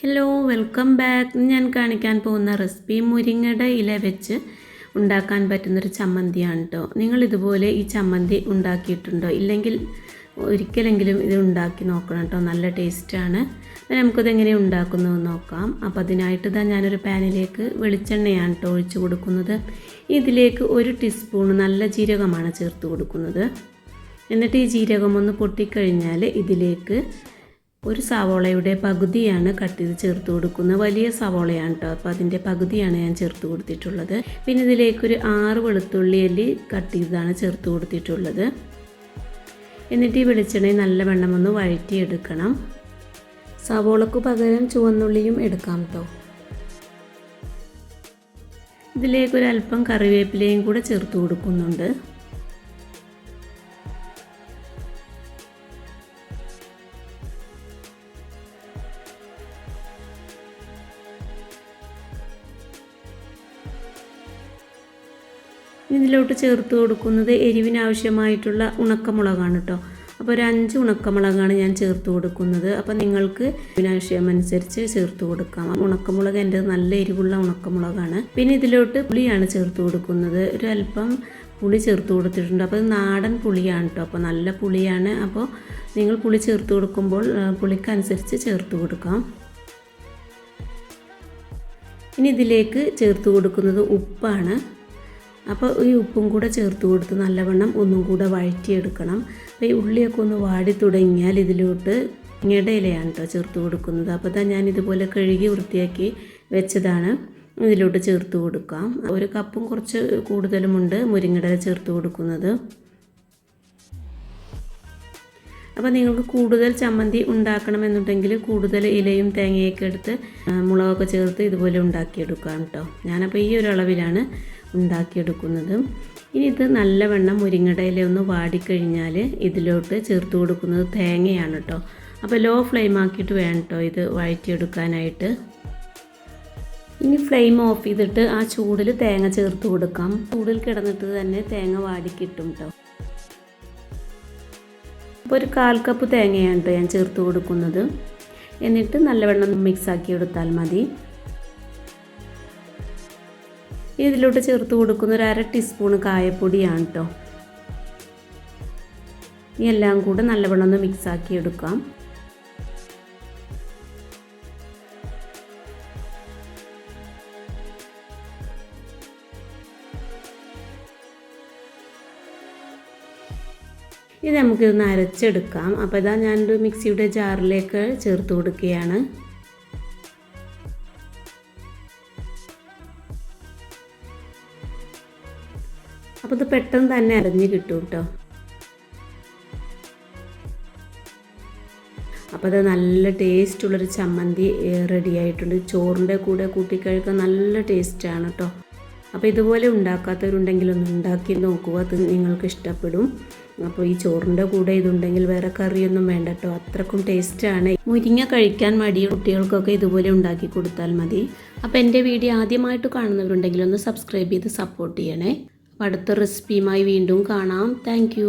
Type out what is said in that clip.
Hello welcome back ഞാൻ കാണിക്കാൻ പോകുന്ന റെസിപ്പി മുരിങ്ങയുടെ ഇല വെച്ച് ഉണ്ടാക്കാൻ പറ്റുന്നൊരു ചമ്മന്തിയാണ് കേട്ടോ നിങ്ങൾ ഇതുപോലെ ഈ ചമ്മന്തി ഉണ്ടാക്കിയിട്ടുണ്ടോ? ഇല്ലെങ്കിൽ ഒരിക്കലെങ്കിലും ഇത് ഉണ്ടാക്കി നോക്കണം കേട്ടോ നല്ല ടേസ്റ്റാണ് അപ്പം നമുക്കത് എങ്ങനെ ഉണ്ടാക്കുന്നതെന്ന് നോക്കാം. അപ്പോൾ അതിനായിട്ട് ഇതാ ഞാനൊരു പാനിലേക്ക് വെളിച്ചെണ്ണയാണ് കേട്ടോ ഒഴിച്ച് കൊടുക്കുന്നത്. ഇതിലേക്ക് ഒരു ടീസ്പൂൺ നല്ല ജീരകമാണ് ചേർത്ത് കൊടുക്കുന്നത്. എന്നിട്ട് ഈ ജീരകം ഒന്ന് പൊട്ടിക്കഴിഞ്ഞാൽ ഇതിലേക്ക് ഒരു സവോളയുടെ പകുതിയാണ് കട്ട് ചെയ്ത് ചേർത്ത് കൊടുക്കുന്നത് വലിയ സവോളയാണ് കേട്ടോ അപ്പോൾ അതിന്റെ പകുതിയാണ് ഞാൻ ചേർത്ത് കൊടുത്തിട്ടുള്ളത്. പിന്നെ ഇതിലേക്കൊരു ആറ് വെളുത്തുള്ളി അല്ലി കട്ട് ചെയ്താണ് ചേർത്ത് കൊടുത്തിട്ടുള്ളത്. എന്നിട്ട് ഈ വെളിച്ചെണ്ണയിൽ നല്ല വെണ്ണം ഒന്ന് വഴറ്റിയെടുക്കണം. സവോളക്ക് പകരം ചുവന്നുള്ളിയും എടുക്കാം കേട്ടോ ഇതിലേക്കൊരല്പം കറിവേപ്പിലയും കൂടെ ചേർത്ത് കൊടുക്കുന്നുണ്ട്. ഇതിലോട്ട് ചേർത്ത് കൊടുക്കുന്നത് എരിവിനാവശ്യമായിട്ടുള്ള ഉണക്കമുളകാണ് കേട്ടോ അപ്പോൾ ഒരു അഞ്ച് ഉണക്കമുളകാണ് ഞാൻ ചേർത്ത് കൊടുക്കുന്നത്. അപ്പോൾ നിങ്ങൾക്ക് ഇതിനാവശ്യമനുസരിച്ച് ചേർത്ത് കൊടുക്കാം. ഉണക്കമുളക് എന്റെ നല്ല എരിവുള്ള ഉണക്കമുളകാണ്. പിന്നെ ഇതിലോട്ട് പുളിയാണ് ചേർത്ത് കൊടുക്കുന്നത്. ഒരു അല്പം പുളി ചേർത്ത് കൊടുത്തിട്ടുണ്ട്. അപ്പോൾ ഇത് നാടൻ പുളിയാണ് കേട്ടോ അപ്പോൾ നല്ല പുളിയാണ്. അപ്പോൾ നിങ്ങൾ പുളി ചേർത്ത് കൊടുക്കുമ്പോൾ പുളിക്കനുസരിച്ച് ചേർത്ത് കൊടുക്കാം. ഇനി ഇതിലേക്ക് ചേർത്ത് കൊടുക്കുന്നത് ഉപ്പാണ്. അപ്പോൾ ഈ ഉപ്പും കൂടെ ചേർത്ത് കൊടുത്ത് നല്ലവണ്ണം ഒന്നും കൂടെ വഴറ്റിയെടുക്കണം. അപ്പോൾ ഈ ഉള്ളിയൊക്കെ ഒന്ന് വാടി തുടങ്ങിയാൽ ഇതിലോട്ട് ഞെടയിലയാണ് കേട്ടോ ചേർത്ത് കൊടുക്കുന്നത്. അപ്പോൾ തന്നെ ഞാൻ ഇതുപോലെ കഴുകി വൃത്തിയാക്കി വെച്ചതാണ്. ഇതിലോട്ട് ചേർത്ത് കൊടുക്കാം. ഒരു കപ്പും കുറച്ച് കൂടുതലുമുണ്ട് മുരിങ്ങടല ചേർത്ത് കൊടുക്കുന്നത്. അപ്പോൾ നിങ്ങൾക്ക് കൂടുതൽ ചമ്മന്തി ഉണ്ടാക്കണമെന്നുണ്ടെങ്കിൽ കൂടുതൽ ഇലയും തേങ്ങയൊക്കെ എടുത്ത് മുളകൊക്കെ ചേർത്ത് ഇതുപോലെ ഉണ്ടാക്കിയെടുക്കാം കേട്ടോ ഞാനപ്പോൾ ഈ ഒരു അളവിലാണ് ഉണ്ടാക്കിയെടുക്കുന്നത്. ഇനി ഇത് നല്ലവണ്ണം മുരിങ്ങടയില ഒന്ന് വാടിക്കഴിഞ്ഞാൽ ഇതിലോട്ട് ചേർത്ത് കൊടുക്കുന്നത് തേങ്ങയാണ് കേട്ടോ അപ്പോൾ ലോ ഫ്ലെയിം ആക്കിയിട്ട് വേണം കേട്ടോ ഇത് വഴറ്റിയെടുക്കാനായിട്ട്. ഇനി ഫ്ലെയിം ഓഫ് ചെയ്തിട്ട് ആ ചൂടിൽ തേങ്ങ ചേർത്ത് കൊടുക്കാം. ചൂടിൽ കിടന്നിട്ട് തന്നെ തേങ്ങ വാടിക്കിട്ടും കേട്ടോ അപ്പോൾ ഒരു കാൽ കപ്പ് തേങ്ങയാണ് കേട്ടോ ഞാൻ ചേർത്ത് കൊടുക്കുന്നത്. എന്നിട്ട് നല്ലവണ്ണം മിക്സ് ആക്കി എടുത്താൽ മതി. ഇതിലോട്ട് ചേർത്ത് കൊടുക്കുന്ന ഒരു അര ടീസ്പൂൺ കായപ്പൊടിയാണ് കേട്ടോ ഇനി എല്ലാം കൂടെ നല്ലവണ്ണം ഒന്ന് മിക്സ് ആക്കി എടുക്കാം. ഇത് നമുക്കിതൊന്ന് അരച്ചെടുക്കാം. അപ്പോൾ ഇതാ ഞാനൊരു മിക്സിയുടെ ജാറിലേക്ക് ചേർത്ത് കൊടുക്കുകയാണ്. അപ്പോൾ ഇത് പെട്ടെന്ന് തന്നെ അരഞ്ഞ് കിട്ടും കേട്ടോ അപ്പോൾ അത് നല്ല ടേസ്റ്റുള്ളൊരു ചമ്മന്തി റെഡി ആയിട്ടുണ്ട്. ചോറിന്റെ കൂടെ കൂട്ടിക്കഴിക്കാൻ നല്ല ടേസ്റ്റാണ് കേട്ടോ അപ്പോൾ ഇതുപോലെ ഉണ്ടാക്കാത്തവരുണ്ടെങ്കിൽ ഒന്ന് ഉണ്ടാക്കി നോക്കുക അത് നിങ്ങൾക്ക് ഇഷ്ടപ്പെടും. അപ്പോൾ ഈ ചോറിന്റെ കൂടെ ഇതുണ്ടെങ്കിൽ വേറെ കറിയൊന്നും വേണ്ട കേട്ടോ. അത്രക്കും ടേസ്റ്റാണ് മുരിങ്ങ കഴിക്കാൻ മടിയ കുട്ടികൾക്കൊക്കെ ഇതുപോലെ ഉണ്ടാക്കി കൊടുത്താൽ മതി. അപ്പോൾ എന്റെ വീഡിയോ ആദ്യമായിട്ട് കാണുന്നവരുണ്ടെങ്കിൽ ഒന്ന് സബ്സ്ക്രൈബ് ചെയ്ത് സപ്പോർട്ട് ചെയ്യണേ. അടുത്ത റെസിപ്പിയുമായി വീണ്ടും കാണാം. താങ്ക്